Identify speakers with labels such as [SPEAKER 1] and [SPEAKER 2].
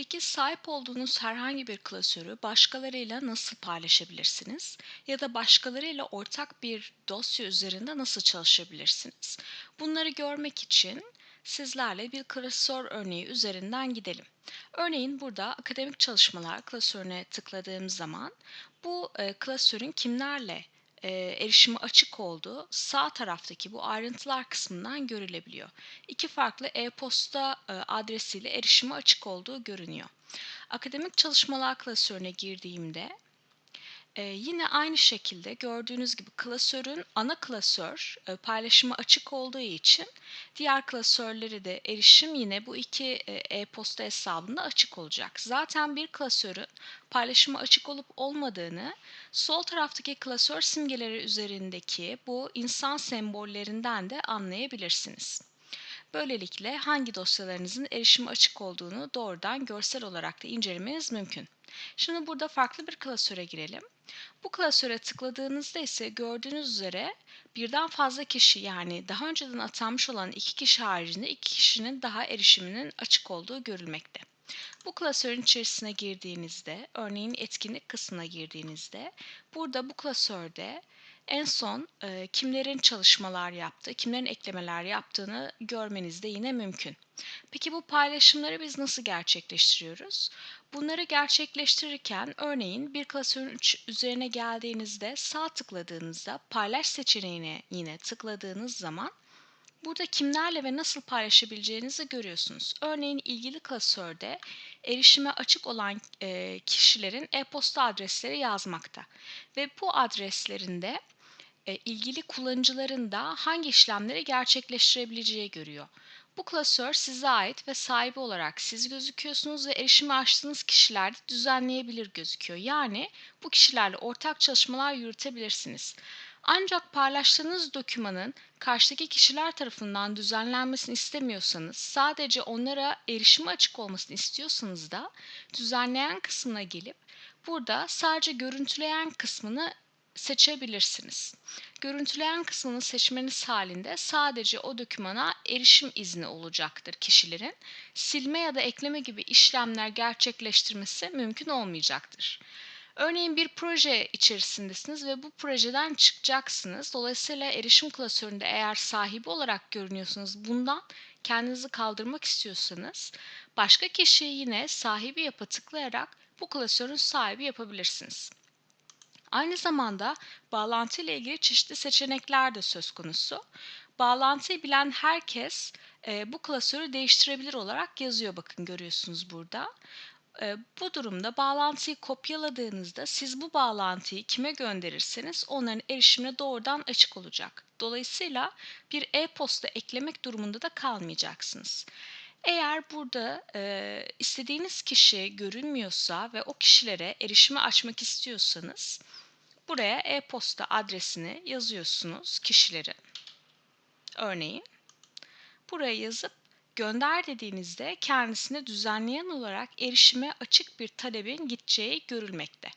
[SPEAKER 1] Peki sahip olduğunuz herhangi bir klasörü başkalarıyla nasıl paylaşabilirsiniz? Ya da başkalarıyla ortak bir dosya üzerinde nasıl çalışabilirsiniz? Bunları görmek için sizlerle bir klasör örneği üzerinden gidelim. Örneğin burada akademik çalışmalar klasörüne tıkladığım zaman bu klasörün kimlerle e, erişimi açık olduğu sağ taraftaki bu ayrıntılar kısmından görülebiliyor. İki farklı e-posta e, adresiyle erişimi açık olduğu görünüyor. Akademik çalışmalar klasörüne girdiğimde e, yine aynı şekilde gördüğünüz gibi klasörün ana klasör e, paylaşıma açık olduğu için diğer klasörleri de erişim yine bu iki e, e-posta hesabında açık olacak. Zaten bir klasörün paylaşıma açık olup olmadığını sol taraftaki klasör simgeleri üzerindeki bu insan sembollerinden de anlayabilirsiniz. Böylelikle hangi dosyalarınızın erişime açık olduğunu doğrudan görsel olarak da incelemeniz mümkün. Şimdi burada farklı bir klasöre girelim. Bu klasöre tıkladığınızda ise gördüğünüz üzere birden fazla kişi yani daha önceden atanmış olan iki kişi haricinde iki kişinin daha erişiminin açık olduğu görülmekte. Bu klasörün içerisine girdiğinizde, örneğin etkinlik kısmına girdiğinizde, burada bu klasörde en son e, kimlerin çalışmalar yaptığı, kimlerin eklemeler yaptığını görmeniz de yine mümkün. Peki bu paylaşımları biz nasıl gerçekleştiriyoruz? Bunları gerçekleştirirken örneğin bir klasörün üzerine geldiğinizde sağ tıkladığınızda paylaş seçeneğine yine tıkladığınız zaman burada kimlerle ve nasıl paylaşabileceğinizi görüyorsunuz. Örneğin ilgili klasörde erişime açık olan e, kişilerin e-posta adresleri yazmakta ve bu adreslerinde e, ilgili kullanıcıların da hangi işlemleri gerçekleştirebileceği görüyor. Bu klasör size ait ve sahibi olarak siz gözüküyorsunuz ve erişimi açtığınız kişiler de düzenleyebilir gözüküyor. Yani bu kişilerle ortak çalışmalar yürütebilirsiniz. Ancak paylaştığınız dokümanın karşıdaki kişiler tarafından düzenlenmesini istemiyorsanız, sadece onlara erişimi açık olmasını istiyorsanız da düzenleyen kısmına gelip burada sadece görüntüleyen kısmını seçebilirsiniz. Görüntüleyen kısmını seçmeniz halinde sadece o dokümana erişim izni olacaktır kişilerin. Silme ya da ekleme gibi işlemler gerçekleştirmesi mümkün olmayacaktır. Örneğin bir proje içerisindesiniz ve bu projeden çıkacaksınız. Dolayısıyla erişim klasöründe eğer sahibi olarak görünüyorsunuz bundan kendinizi kaldırmak istiyorsanız başka kişiyi yine sahibi yapa tıklayarak bu klasörün sahibi yapabilirsiniz. Aynı zamanda bağlantı ile ilgili çeşitli seçenekler de söz konusu. Bağlantıyı bilen herkes e, bu klasörü değiştirebilir olarak yazıyor bakın görüyorsunuz burada. Bu durumda bağlantıyı kopyaladığınızda siz bu bağlantıyı kime gönderirseniz onların erişimine doğrudan açık olacak. Dolayısıyla bir e-posta eklemek durumunda da kalmayacaksınız. Eğer burada e, istediğiniz kişi görünmüyorsa ve o kişilere erişimi açmak istiyorsanız buraya e-posta adresini yazıyorsunuz kişilerin. Örneğin buraya yazıp gönder dediğinizde kendisine düzenleyen olarak erişime açık bir talebin gideceği görülmekte.